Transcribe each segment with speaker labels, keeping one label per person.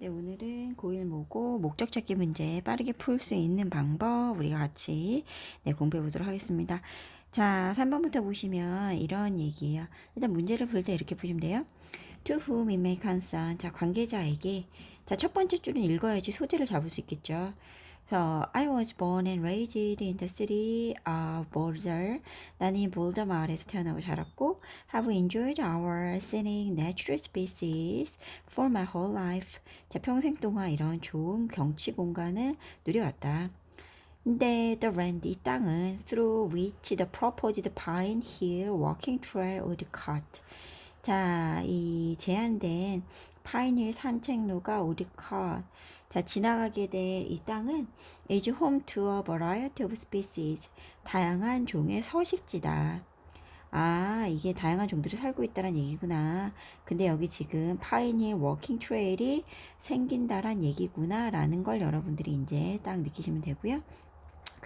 Speaker 1: 네, 오늘은 고1 모고 목적 찾기 문제 빠르게 풀 수 있는 방법 우리가 같이 네, 공부해 보도록 하겠습니다. 자, 3번부터 보시면 이런 얘기예요. 일단 문제를 풀 때 이렇게 보시면 돼요. To whom it may concern. 자, 관계자에게. 자, 첫 번째 줄은 읽어야지 소재를 잡을 수 있겠죠. 그래서 I was born and raised in the city of Boulder. 나는 볼더 마을에서 태어나고 자랐고 have enjoyed our scenic natural species for my whole life. 자, 평생 동안 이런 좋은 경치 공간을 누려왔다. 근데 the land 이 땅은 through which the proposed pine hill walking trail would cut. 자, 이 제한된 파인힐 산책로가 우리 컷. 자, 지나가게 될 이 땅은 is home to a variety of species. 다양한 종의 서식지다. 아, 이게 다양한 종들이 살고 있다는 얘기구나. 근데 여기 지금 파인힐 워킹 트레일이 생긴다란 얘기구나라는 걸 여러분들이 이제 딱 느끼시면 되고요.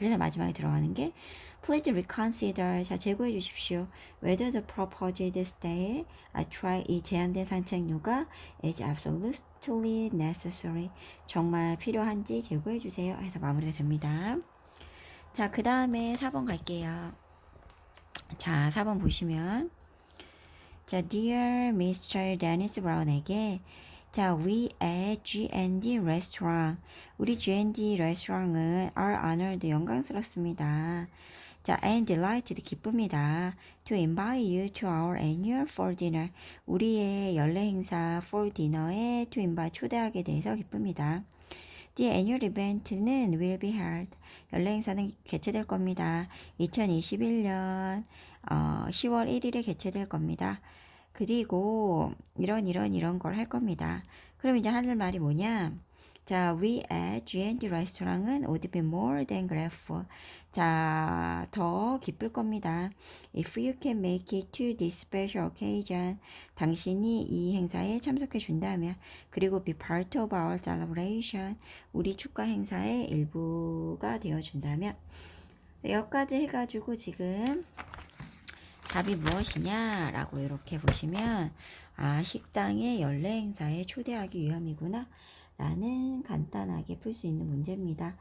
Speaker 1: 그래서 마지막에 들어가는 게 Please reconsider. 자, 재고해 주십시오. Whether the proposed stay, I try 이 제한된 산책료가 is absolutely necessary. 정말 필요한지 재고해 주세요. 해서 마무리가 됩니다. 자, 그 다음에 4번 갈게요. 자, 4번 보시면 자, Dear Mr. Dennis Brown에게 자, we at G&D Restaurant. 우리 G&D 레스토랑은 are honored 영광스럽습니다. 자, and delighted 기쁩니다. To invite you to our annual fall dinner. 우리의 연례 행사 fall dinner에 to invite 초대하게 돼서 기쁩니다. The annual event는 will be held. 연례 행사는 개최될 겁니다. 2021년 어, 10월 1일에 개최될 겁니다. 그리고 이런 이런 이런 걸 할 겁니다. 그럼 이제 하는 말이 뭐냐? 자, we at G&D 레스토랑은 would be more than grateful. 자, 더 기쁠 겁니다. If you can make it to this special occasion. 당신이 이 행사에 참석해 준다면, 그리고 be part of our celebration. 우리 축하 행사의 일부가 되어 준다면. 여기까지 해가지고 지금 답이 무엇이냐라고 이렇게 보시면 아 식당의 연례 행사에 초대하기 위함이구나 라는 간단하게 풀 수 있는 문제입니다.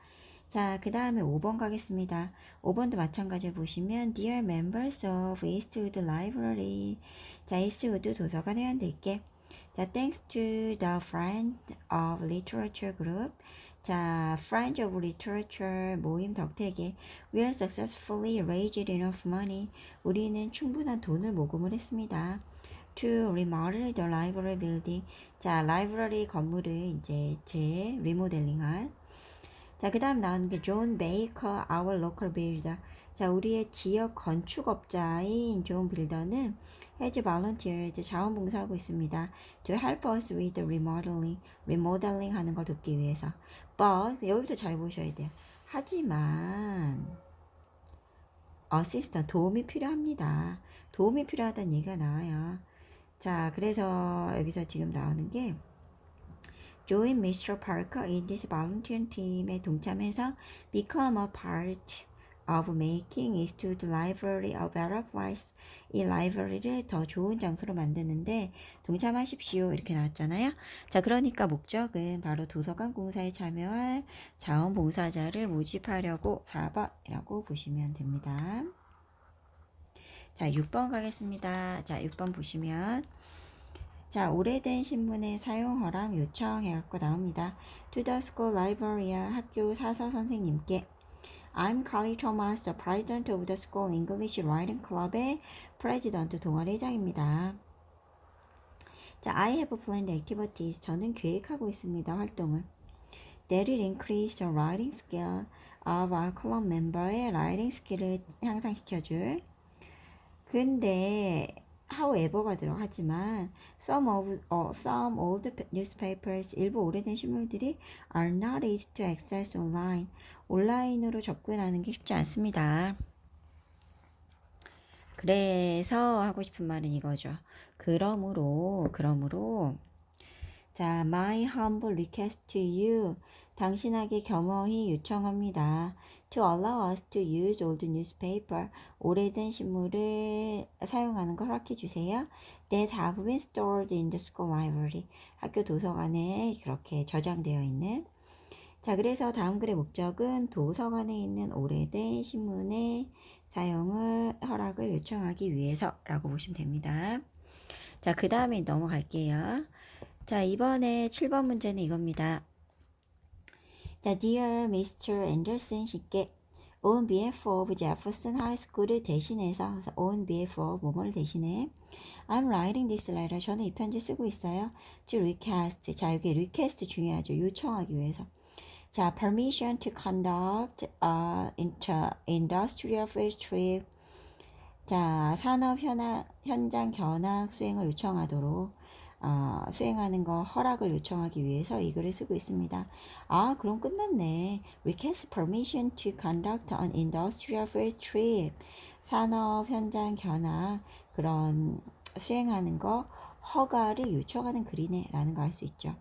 Speaker 1: 자, 그 다음에 5번 가겠습니다. 5번도 마찬가지로 보시면 Dear members of Eastwood Library 자, Eastwood 도서관 회원들께 자, thanks to the Friend of Literature Group 자, Friends of Literature 모임 덕택에 we are successfully raised enough money. 우리는 충분한 돈을 모금을 했습니다. To remodel the library building. 자, 라이브러리 건물을 이제 재 리모델링할. 자, 그 다음 나오는 게존 베이커, our local builder. 자, 우리의 지역 건축업자인 존 빌더는 has volunteered 자원봉사하고 있습니다. To help us with the remodeling, remodeling 하는 걸 돕기 위해서. But 여기도 잘 보셔야 돼요. 하지만 assistant 도움이 필요합니다. 도움이 필요하다는 얘기가 나와요. 자, 그래서 여기서 지금 나오는 게 join Mr. Parker in this volunteer team에 동참해서 become a part of making Eastwood Library a better place. 이 라이브러리를 더 좋은 장소로 만드는데 동참하십시오. 이렇게 나왔잖아요. 자, 그러니까 목적은 바로 도서관 공사에 참여할 자원봉사자를 모집하려고 4번이라고 보시면 됩니다. 자, 6번 가겠습니다. 자, 6번 보시면 자, 오래된 신문의 사용 허락 요청해갖고 나옵니다. To the school librarian 학교 사서 선생님께 I'm Carly Thomas, the president of the school English writing club의 프레지던트 동아리 회장입니다. 자, I have planned activities. 저는 계획하고 있습니다. 활동을. That will increase the writing skill of our club member의 writing skill을 향상시켜줄. 근데 however가 들어가지만 some of uh, some old newspapers 일부 오래된 신문들이 are not easy to access online 온라인으로 접근하는 게 쉽지 않습니다. 그래서 하고 싶은 말은 이거죠. 그러므로 그러므로 자, my humble request to you. 당신에게 겸허히 요청합니다. To allow us to use old newspaper. 오래된 신문을 사용하는 걸 허락해 주세요. that have been stored in the school library. 학교 도서관에 그렇게 저장되어 있는. 자, 그래서 다음 글의 목적은 도서관에 있는 오래된 신문의 사용을 허락을 요청하기 위해서라고 보시면 됩니다. 자, 그 다음에 넘어갈게요. 자, 이번에 7번 문제는 이겁니다. 자, Dear Mr. Anderson 씨께 on behalf of Jefferson High School을 대신해서 on behalf of 뭐뭐를 대신해 I'm writing this letter. 저는 이 편지 쓰고 있어요. To request. 자, 여기 request 중요하죠. 요청하기 위해서. 자, permission to conduct a industrial field trip. 자, 산업 현황, 현장 견학 수행을 요청하도록 어, 수행하는 거 허락을 요청하기 위해서 이 글을 쓰고 있습니다. 아, 그럼 끝났네. Request permission to conduct an industrial field trip. 산업 현장 견학 그런 수행하는 거 허가를 요청하는 글이네 라는 거 알 수 있죠.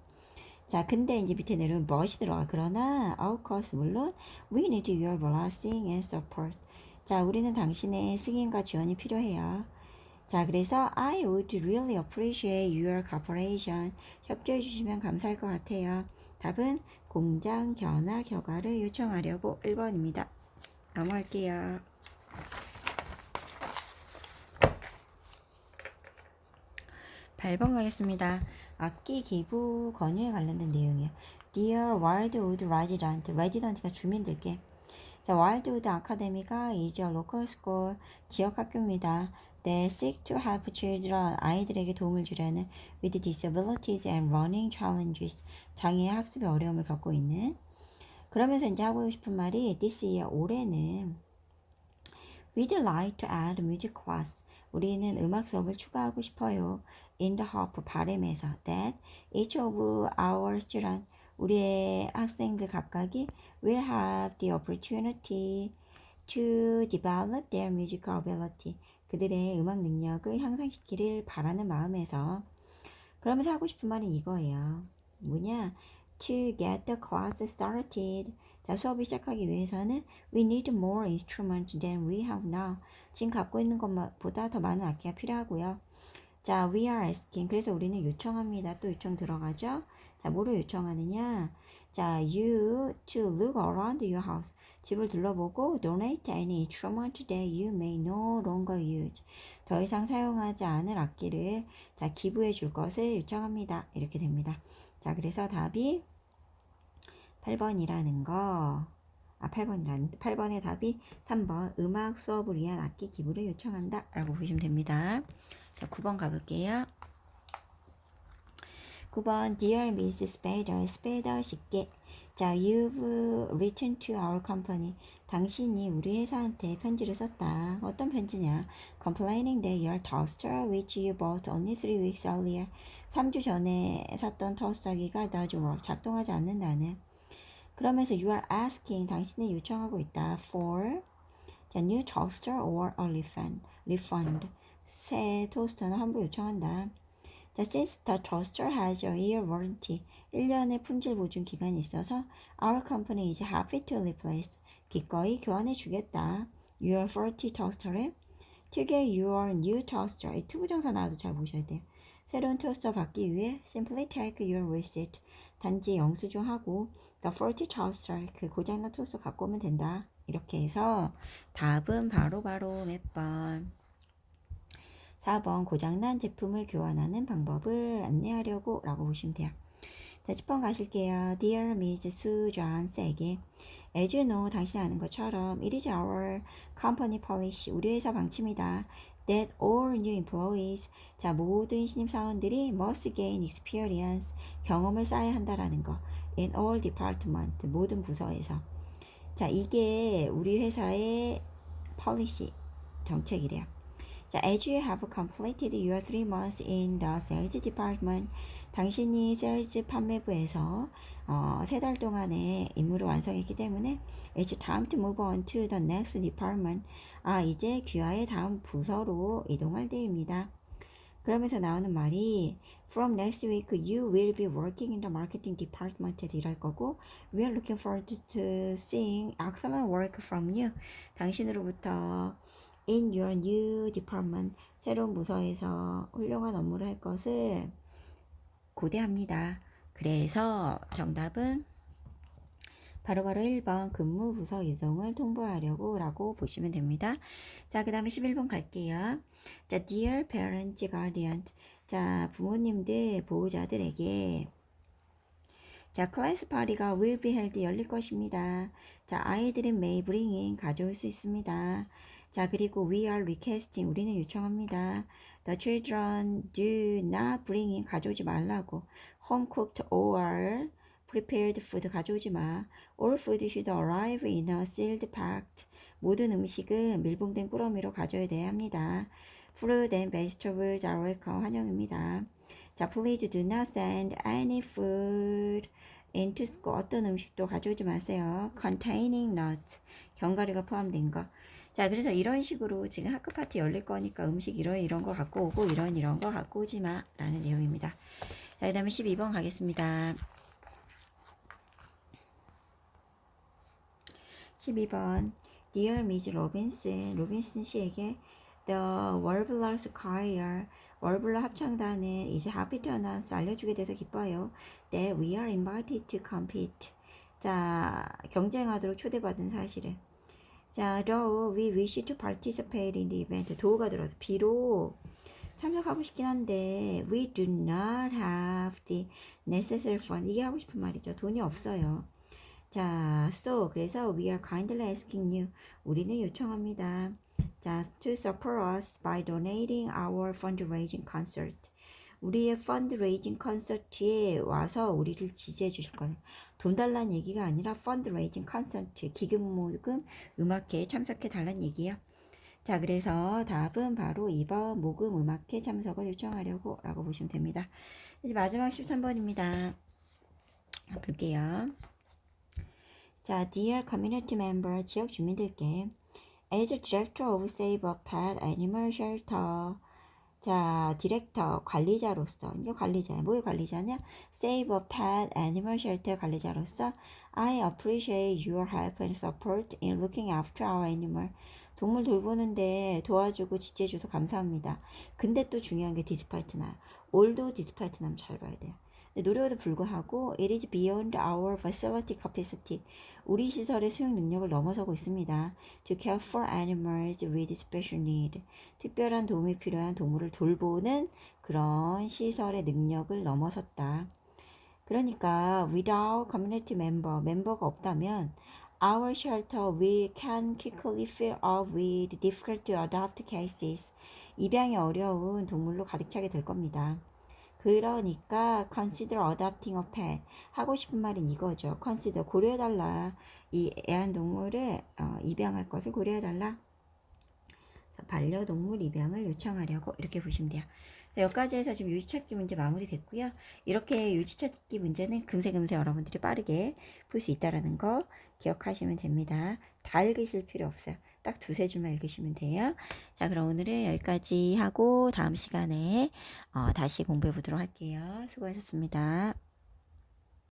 Speaker 1: 자, 근데 이제 밑에 내려오면 무엇이 들어가? 그러나, of course, 물론, we need your blessing and support. 자, 우리는 당신의 승인과 지원이 필요해요. 자, 그래서 I would really appreciate your cooperation. 협조해 주시면 감사할 것 같아요. 답은 공장 견학 허가를 요청하려고 1번입니다. 넘어갈게요. 8번 가겠습니다. 악기 기부 권유에 관련된 내용이에요. Dear Wildwood Resident, Resident가 주민들께 자, Wildwood 아카데미가 이제 local school 지역 학교입니다. They seek to help children 아이들에게 도움을 주려는 with disabilities and learning challenges 장애의 학습에 어려움을 겪고 있는 그러면서 이제 하고 싶은 말이 this year 올해는 We'd like to add music class. 우리는 음악 수업을 추가하고 싶어요. In the hope, 바램에서 that each of our students, 우리의 학생들 각각이 will have the opportunity to develop their musical ability. 그들의 음악 능력을 향상시키를 바라는 마음에서 그러면서 하고 싶은 말은 이거예요. 뭐냐? To get the class started. 자, 수업을 시작하기 위해서는 we need more instruments than we have now. 지금 갖고 있는 것보다 더 많은 악기가 필요하고요. 자, we are asking. 그래서 우리는 요청합니다. 또 요청 들어가죠? 자, 뭐로 요청하느냐? 자, you to look around your house. 집을 둘러보고 donate any instrument that you may no longer use. 더 이상 사용하지 않을 악기를 자, 기부해 줄 것을 요청합니다. 이렇게 됩니다. 자, 그래서 답이 8번이라는 거. 아, 8번이라는 8번의 답이 3번 음악 수업을 위한 악기 기부를 요청한다 라고 보시면 됩니다. 자, 9번 가볼게요. 9번 Dear Miss Spader, Spader 씨께 자, you've written to our company. 당신이 우리 회사한테 편지를 썼다. 어떤 편지냐? Complaining that your toaster, which you bought only three weeks earlier. 3주 전에 샀던 토스터기가 doesn't work. 작동하지 않는다는. 그러면서 you are asking, 당신이 요청하고 있다. For 자, new toaster or a refund. refund. 새 토스터는 환불 요청한다. The toaster has a year warranty, 1년의 품질 보증 기간이 있어서 our company is happy to replace. 기꺼이 교환해 주겠다. Your faulty toaster에 to get your new toaster. 이 투부정사 나와도 잘 보셔야 돼요. 새로운 토스터 받기 위해 simply take your receipt. 단지 영수증하고 the faulty toaster. 그 고장난 토스터 갖고 오면 된다. 이렇게 해서 답은 바로바로 바로 몇 번. 4번 고장난 제품을 교환하는 방법을 안내하려고 라고 보시면 돼요. 자, 10번 가실게요. Dear Miss Susan 세게 As you know, 당신이 아는 것처럼 It is our company policy, 우리 회사 방침이다. That all new employees, 자 모든 신입 사원들이 must gain experience, 경험을 쌓아야 한다라는 거. In all department, 모든 부서에서. 자 이게 우리 회사의 policy, 정책이래요. 자, as you have completed your three months in the sales department, 당신이 세일즈 판매부에서 어, 세 달 동안의 임무를 완성했기 때문에 it's time to move on to the next department. 아, 이제 귀하의 다음 부서로 이동할 때입니다. 그러면서 나오는 말이 From next week you will be working in the marketing department에서 일할 거고 We are looking forward to seeing excellent work from you. 당신으로부터 in your new department 새로운 부서에서 훌륭한 업무를 할 것을 고대합니다. 그래서 정답은 바로 바로 1번 근무 부서 이동을 통보하려고 라고 보시면 됩니다. 자, 그 다음에 11번 갈게요. 자, dear parents, guardian. 자, 부모님들, 보호자들에게 자, 클래스 파티가 will be held 열릴 것입니다. 자, 아이들은 may bring in 가져올 수 있습니다. 자, 그리고 we are requesting 우리는 요청합니다. The children do not bring in 가져오지 말라고. home cooked or prepared food 가져오지 마. All food should arrive in a sealed packed. 모든 음식은 밀봉된 꾸러미로 가져야 돼야 합니다. Fruit and vegetables are welcome. 환영입니다. 자, please do not send any food into school. 어떤 음식도 가져오지 마세요. containing nuts. 견과류가 포함된 거. 자, 그래서 이런 식으로 지금 학급 파티 열릴 거니까 음식 이런 이런 거 갖고 오고 이런 이런 거 갖고 오지 마. 라는 내용입니다. 자, 그 다음에 12번 가겠습니다. 12번 Dear Miss Robinson, 로빈슨 씨에게 The Warblers Choir, 월블러 합창단은 이제 happy to announce 알려주게 돼서 기뻐요. That we are invited to compete. 자, 경쟁하도록 초대받은 사실을. 자, though we wish to participate in the event. 도우가 들어서 비록 참석하고 싶긴 한데 we do not have the necessary fund. 이게 하고 싶은 말이죠. 돈이 없어요. 자, so 그래서 we are kindly asking you. 우리는 요청합니다. 자, to support us by donating our fundraising concert. 우리의 펀드레이징 콘서트에 와서 우리를 지지해 주실 거예요. 돈 달라는 얘기가 아니라 펀드레이징 콘서트, 기금 모금 음악회에 참석해 달라는 얘기예요. 자, 그래서 답은 바로 2번 모금 음악회 참석을 요청하려고 라고 보시면 됩니다. 이제 마지막 13번입니다. 볼게요. 자, dear community member, 지역 주민들께 as director of Save a Pet Animal Shelter 자, 디렉터, 관리자로서, 이게 관리자야. 뭐의 관리자냐? Save a Pet Animal Shelter 관리자로서 I appreciate your help and support in looking after our animal. 동물 돌보는데 도와주고 지지해줘서 감사합니다. 근데 또 중요한 게 디스파이트 나요. 올도 디스파이트 나면 잘 봐야 돼요. 노력에도 불구하고 it is beyond our facility capacity. 우리 시설의 수용 능력을 넘어서고 있습니다. To care for animals with special need. 특별한 도움이 필요한 동물을 돌보는 그런 시설의 능력을 넘어섰다. 그러니까 without community member, 멤버가 없다면 our shelter we can quickly fill up with difficult to adopt cases. 입양이 어려운 동물로 가득 차게 될 겁니다. 그러니까 consider adopting a pet 하고 싶은 말은 이거죠. consider 고려해달라. 이 애완동물을 어, 입양할 것을 고려해달라. 반려동물 입양을 요청하려고 이렇게 보시면 돼요. 자, 여기까지 해서 지금 유지찾기 문제 마무리됐고요. 이렇게 유지찾기 문제는 금세금세 여러분들이 빠르게 풀수 있다는 거 기억하시면 됩니다. 다 읽으실 필요 없어요. 딱 두세 줄만 읽으시면 돼요. 자, 그럼 오늘은 여기까지 하고 다음 시간에 어, 다시 공부해 보도록 할게요. 수고하셨습니다.